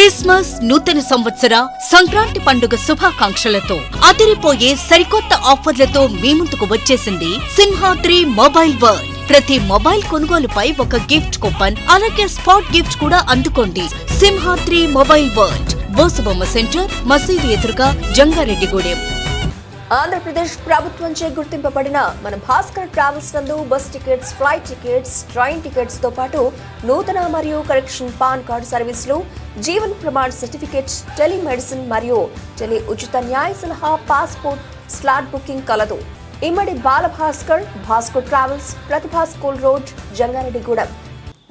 Christmas నూతన సంవత్సర సంక్రాంతి పండుగ శుభాకాంక్షలతో అదిరిపోయే సరికొత్త ఆఫర్లతో మీ ముందుకు వచ్చేసింది సింహాద్రి మొబైల్ వరల్డ్. ప్రతి మొబైల్ కొనుగోలుపై ఒక గిఫ్ట్ కూపన్ అలాగే స్పాట్ గిఫ్ట్ కూడా అందుకోండి Simhadri mobile world. Bosabomma center మసీదు ఎదురుగా జంగారెడ్డిగూడెం. ఆంధ్రప్రదేశ్ ప్రభుత్వంచే గుర్తింపబడిన మన భాస్కర్ ట్రావెల్స్ నందు bus tickets flight tickets train టికెట్స్తో పాటు నూతన మరియు కరెక్షన్ పాన్ కార్డు సర్వీసులు జీవన్ ప్రమాణ్ సర్టిఫికేట్ టెలిమెడిసిన్ మరియు టెలి ఉచిత న్యాయ సలహా పాస్పోర్ట్ స్లాట్ బుకింగ్ కలదు. Immadi Bala Bhaskar Bhaskar travels Pratibha school road Jangareddygudem.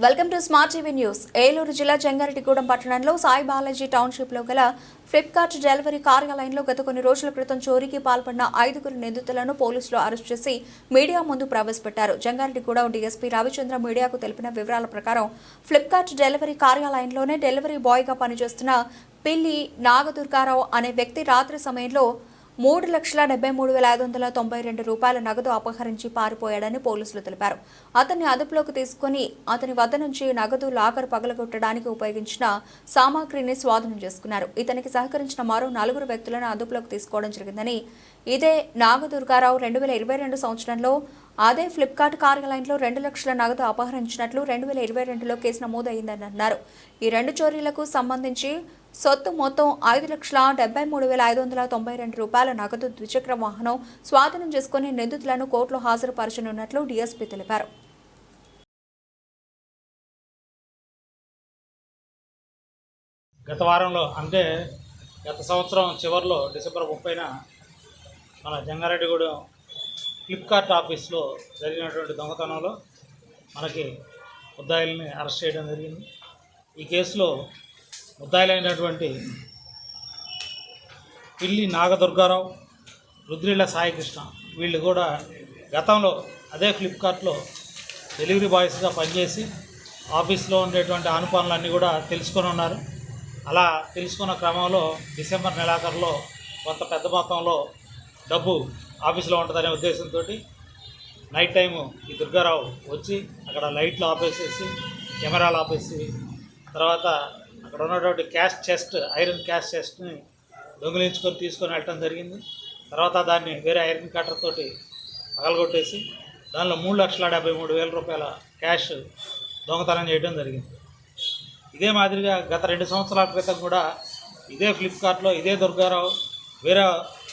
Welcome to smart TV news. Eluru జిల్లా జంగారెడ్డిగూడెం పట్టణంలో సాయి బాలాజీ టౌన్షిప్లో గల ఫ్లిప్కార్ట్ డెలివరీ కార్యాలయంలో గత కొన్ని రోజుల క్రితం చోరీకి పాల్పడిన ఐదుగురు నిందితులను పోలీసులు అరెస్ట్ చేసి మీడియా ముందు ప్రవేశపెట్టారు. జంగారెడ్డిగూడెం డీఎస్పీ రవిచంద్ర మీడియాకు తెలిపిన వివరాల ప్రకారం ఫ్లిప్కార్ట్ డెలివరీ కార్యాలయంలోనే డెలివరీ బాయ్గా పనిచేస్తున్న పిల్లి నాగదుర్గారావు అనే వ్యక్తి రాత్రి సమయంలో మూడు లక్షల డెబ్బై మూడు వేల ఐదు వందల తొంభై రెండు రూపాయల నగదు అపహరించి పారిపోయాడని పోలీసులు తెలిపారు. అతన్ని అదుపులోకి తీసుకుని అతని వద్ద నుంచి నగదు లాకర్ పగలగొట్టడానికి ఉపయోగించిన సామాగ్రిని స్వాధీనం చేసుకున్నారు. ఇతనికి సహకరించిన మరో నలుగురు వ్యక్తులను అదుపులోకి తీసుకోవడం జరిగిందని. ఇదే నాగదుర్గారావు రెండు వేల ఇరవై రెండు సంవత్సరంలో అదే ఫ్లిప్కార్ట్ కార్యాలయంలో రెండు లక్షల నగదు అపహరించినట్లు రెండు వేల ఇరవై రెండులో కేసు నమోదైందని అన్నారు. ఈ రెండు చోరీలకు సంబంధించి సొత్తు మొత్తం ఐదు లక్షల డెబ్బై మూడు వేల ఐదు వందల తొంభై రెండు రూపాయల నగదు ద్విచక్ర వాహనం స్వాధీనం చేసుకుని నిందితులను కోర్టులో హాజరుపరచనున్నట్లు డీఎస్పీ తెలిపారు. గత వారంలో అంటే గత సంవత్సరం చివరిలో డిసెంబర్ ముప్పైన మన జంగారెడ్డిగూడెం ఫ్లిప్కార్ట్ ఆఫీస్లో జరిగినటువంటి దొంగతనంలో మనకి ముద్దాయిల్ని అరెస్ట్ చేయడం జరిగింది. ఈ కేసులో ముద్దాయిలైనటువంటి పిల్లి నాగదుర్గారావు రుద్రిళ్ళ సాయికృష్ణ వీళ్ళు కూడా గతంలో అదే ఫ్లిప్కార్ట్లో డెలివరీ బాయ్స్గా పనిచేసి ఆఫీస్లో ఉండేటువంటి ఆనుపానులన్నీ కూడా తెలుసుకొని ఉన్నారు. అలా తెలుసుకున్న క్రమంలో డిసెంబర్ నెలాఖరులో కొంత పెద్ద మొత్తంలో డబ్బు ఆఫీస్లో ఉంటుందనే ఉద్దేశంతో నైట్ టైము ఈ దుర్గారావు వచ్చి అక్కడ లైట్లు ఆపేసేసి కెమెరాలు ఆపేసి తర్వాత అక్కడ ఉన్నటువంటి క్యాష్ చెస్ట్ ఐరన్ క్యాష్ చెస్ట్ని దొంగిలించుకొని తీసుకొని వెళ్ళటం జరిగింది. తర్వాత దాన్ని వేరే ఐరన్ కట్టర్ తోటి పగలగొట్టేసి దానిలో మూడు లక్షల డెబ్బై మూడు వేల రూపాయల క్యాష్ దొంగతనం చేయడం జరిగింది. ఇదే మాదిరిగా గత రెండు సంవత్సరాల క్రితం కూడా ఇదే ఫ్లిప్కార్ట్లో ఇదే దుర్గారావు వేరే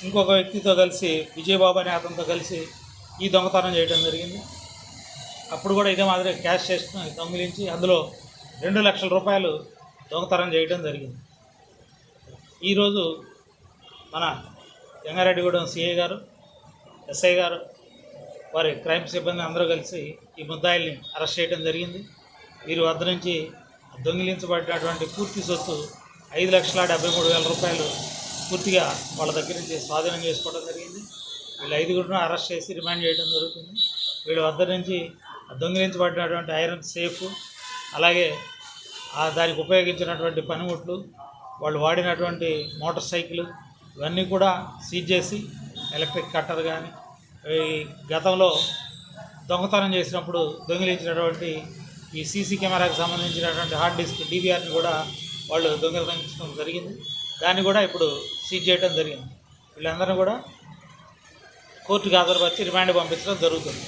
ఇంకొక వ్యక్తితో కలిసి విజయబాబు అనే అతనితో కలిసి ఈ దొంగతనం చేయడం జరిగింది. అప్పుడు కూడా ఇదే మాదిరి క్యాష్ చేసుకుని దొంగిలించి అందులో రెండు లక్షల రూపాయలు దొంగతనం చేయడం జరిగింది. ఈరోజు మన జంగారెడ్డిగూడెం సిఐ గారు ఎస్ఐ గారు వారి క్రైమ్ సిబ్బంది అందరూ కలిసి ఈ ముద్దాయిల్ని అరెస్ట్ చేయడం జరిగింది. వీరి వద్ద నుంచి దొంగిలించబడినటువంటి పూర్తి సొత్తు ఐదు లక్షల డెబ్బై మూడు వేల రూపాయలు పూర్తిగా వాళ్ళ దగ్గర నుంచి స్వాధీనం చేసుకోవడం జరిగింది. వీళ్ళు ఐదుగురును అరెస్ట్ చేసి రిమాండ్ చేయడం జరుగుతుంది. వీళ్ళ వద్ద నుంచి దొంగిలించబడినటువంటి ఐరన్ సేఫ్ అలాగే దానికి ఉపయోగించినటువంటి పనిముట్లు వాళ్ళు వాడినటువంటి మోటార్ సైకిల్ ఇవన్నీ కూడా సీజ్ చేసి ఎలక్ట్రిక్ కట్టర్ కానీ ఈ గతంలో దొంగతనం చేసినప్పుడు దొంగిలించినటువంటి ఈ సీసీ కెమెరాకి సంబంధించినటువంటి హార్డ్ డిస్క్ డీవీఆర్ని కూడా వాళ్ళు దొంగిలించడం జరిగింది. దాన్ని కూడా ఇప్పుడు సీజ్ చేయడం జరిగింది. వీళ్ళందరినీ కూడా కోర్టుకు హాజరుపరిచి రిమాండ్ పంపించడం జరుగుతుంది.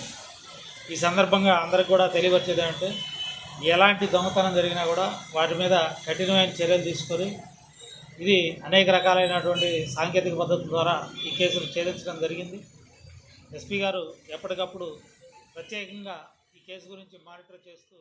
ఈ సందర్భంగా అందరికి కూడా తెలియవచ్చేది అంటే ఎలాంటి దొంగతనం జరిగినా కూడా వాటి మీద కఠినమైన చర్యలు తీసుకొని ఇది అనేక రకాలైనటువంటి సాంకేతిక పద్ధతుల ద్వారా ఈ కేసును ఛేదించడం జరిగింది. ఎస్పీ గారు ఎప్పటికప్పుడు ప్రత్యేకంగా ఈ కేసు గురించి మానిటర్ చేస్తూ